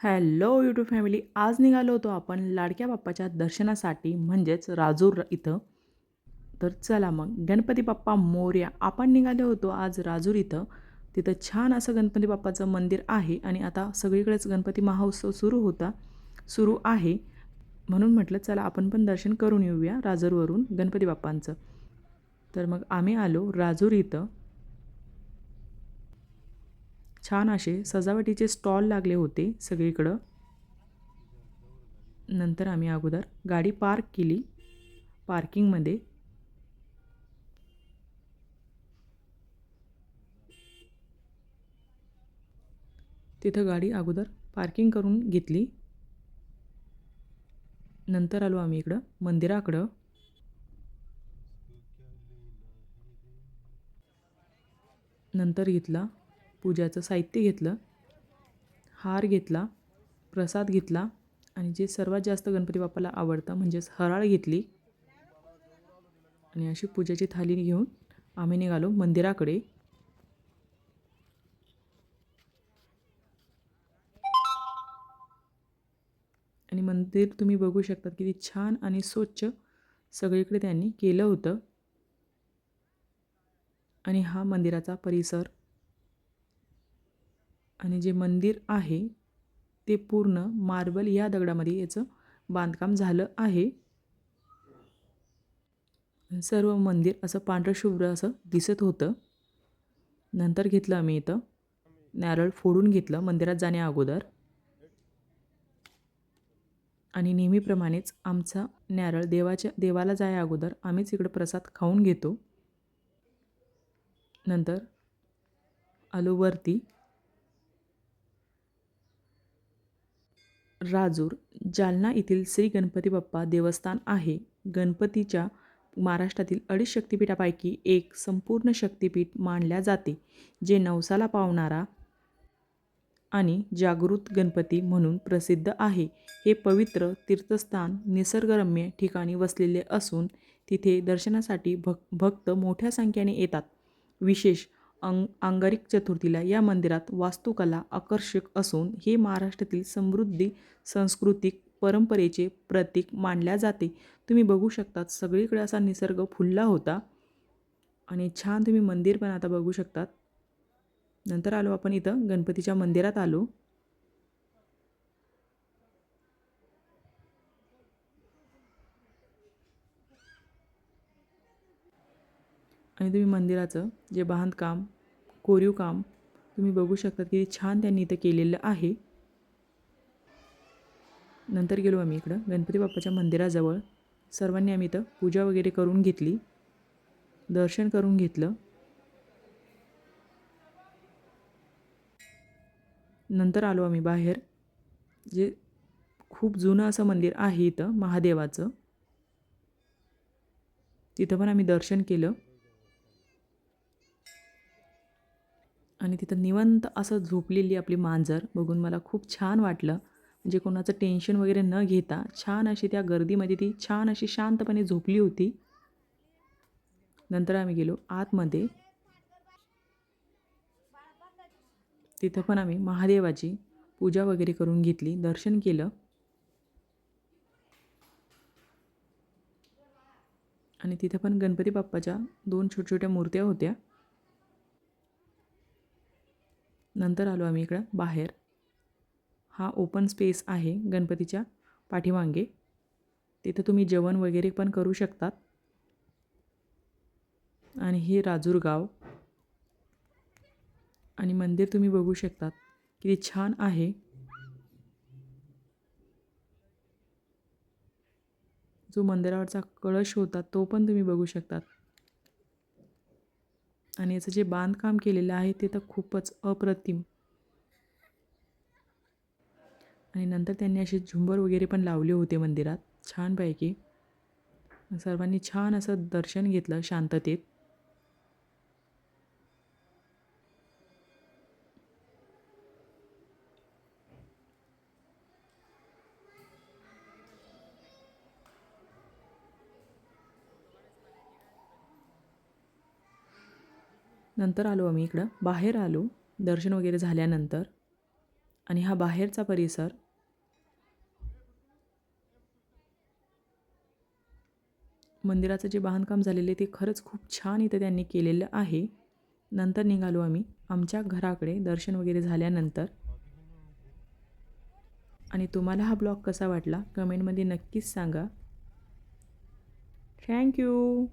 Hello YouTube family आज निघालो होतो आपण लाडक्या बाप्पाच्या दर्शनासाठी म्हणजेच राजूर इथं. तर चला मग गणपती बाप्पा मोर्या आपण निघालो होतो आज राजूर इथं. तिथं छान असं गणपती बाप्पाचं मंदिर आहे आणि आता सगळीकडेच गणपती महोत्सव सुरू होता सुरू आहे. म्हणून म्हटलं चला आपण पण दर्शन करून येऊया राजूरवरून गणपती बाप्पांचं. तर मग आम्ही आलो राजूर इथं. छान असे सजावटीचे स्टॉल लागले होते सगळीकडं. नंतर आम्ही अगोदर गाडी पार्क केली. पार्किंगमध्ये तिथं गाडी अगोदर पार्किंग करून घेतली. नंतर आलो आम्ही इकडं मंदिराकडं. नंतर घेतला पूजाचं साहित्य घेतलं हार घेतला प्रसाद घेतला आणि जे सर्वात जास्त गणपती बाप्पाला आवडतं म्हणजेच हराळ घेतली आणि अशी पूजाची थाली घेऊन आम्ही निघालो मंदिराकडे. आणि मंदिर तुम्ही बघू शकता किती छान आणि स्वच्छ सगळीकडे त्यांनी केलं होतं. आणि हा मंदिराचा परिसर आणि जे मंदिर आहे ते पूर्ण मार्बल या दगडामध्ये याचं बांधकाम झालं आहे. सर्व मंदिर असं पांढरशुभ्र असं दिसत होतं. नंतर घेतलं आम्ही इथं. नारळ फोडून घेतलं मंदिरात जाण्या अगोदर. आणि नेहमीप्रमाणेच आमचा नारळ देवाच्या देवाला जाया अगोदर आम्हीच इकडं प्रसाद खाऊन घेतो. नंतर आलो वरती. राजूर जालना येथील श्री गणपती बाप्पा देवस्थान आहे. गणपतीच्या महाराष्ट्रातील अडीच शक्तिपीठापैकी एक संपूर्ण शक्तिपीठ मानल्या जाते जे नवसाला पावणारा आणि जागृत गणपती म्हणून प्रसिद्ध आहे. हे पवित्र तीर्थस्थान निसर्गरम्य ठिकाणी वसलेले असून तिथे दर्शनासाठी भक भक्त मोठ्या संख्येने येतात. विशेष अंग अंगारिक चतुर्थीला या मंदिरात वास्तुकला आकर्षक असून हे महाराष्ट्रातील समृद्धी सांस्कृतिक परंपरेचे प्रतीक मानल्या जाते. तुम्ही बघू शकतात सगळीकडे असा निसर्ग फुलला होता. आणि छान तुम्ही मंदिर पण आता बघू शकतात. नंतर आलो आपण इथं गणपतीच्या मंदिरात आलो. आणि तुम्ही मंदिराचं जे बांधकाम कोरीव काम तुम्ही बघू शकता की छान त्यांनी इथं केलेलं आहे. नंतर गेलो आम्ही इकडं. गणपती बाप्पाच्या मंदिराजवळ. सर्वांनी आम्ही इथं पूजा वगैरे करून घेतली. दर्शन करून घेतलं. नंतर आलो आम्ही बाहेर. जे खूप जुनं असं मंदिर आहे इथं महादेवाचं. तिथं पण आम्ही दर्शन केलं. आणि तिथं निवंत असं झोपलेली आपली मांजर बघून मला खूप छान वाटलं. म्हणजे कोणाचं टेन्शन वगैरे न घेता छान अशी त्या गर्दीमध्ये ती छान अशी शांतपणे झोपली होती. नंतर आम्ही गेलो आतमध्ये. तिथं पण आम्ही महादेवाची पूजा वगैरे करून घेतली दर्शन केलं. आणि तिथं पण गणपती बाप्पाच्या दोन छोट्या छोट्या मूर्त्या होत्या. नंतर आलो आम्ही इकडं बाहेर. हा ओपन स्पेस आहे गणपतीच्या पाठीमागे. तिथं तुम्ही जेवण वगैरे पण करू शकतात. आणि हे राजूर गाव. आणि मंदिर तुम्ही बघू शकतात. किती छान आहे. जो मंदिरावरचा कळश होता तो पण तुम्ही बघू शकतात. आणि याचं जे बांधकाम केलेलं आहे ते तर खूपच अप्रतिम. आणि नंतर त्यांनी असे झुंबर वगैरे पण लावले होते मंदिरात छानपैकी. सर्वांनी छान असं दर्शन घेतलं शांततेत. नंतर आलो आम्ही इकडं. बाहेर आलो दर्शन वगैरे झाल्यानंतर. आणि हा बाहेरचा परिसर मंदिराचं जे बांधकाम झालेलं आहे ते खरंच खूप छान इथं त्यांनी केलेलं आहे. नंतर निघालो आम्ही आमच्या घराकडे दर्शन वगैरे झाल्यानंतर. आणि तुम्हाला हा ब्लॉग कसा वाटला कमेंटमध्ये नक्कीच सांगा. थँक्यू!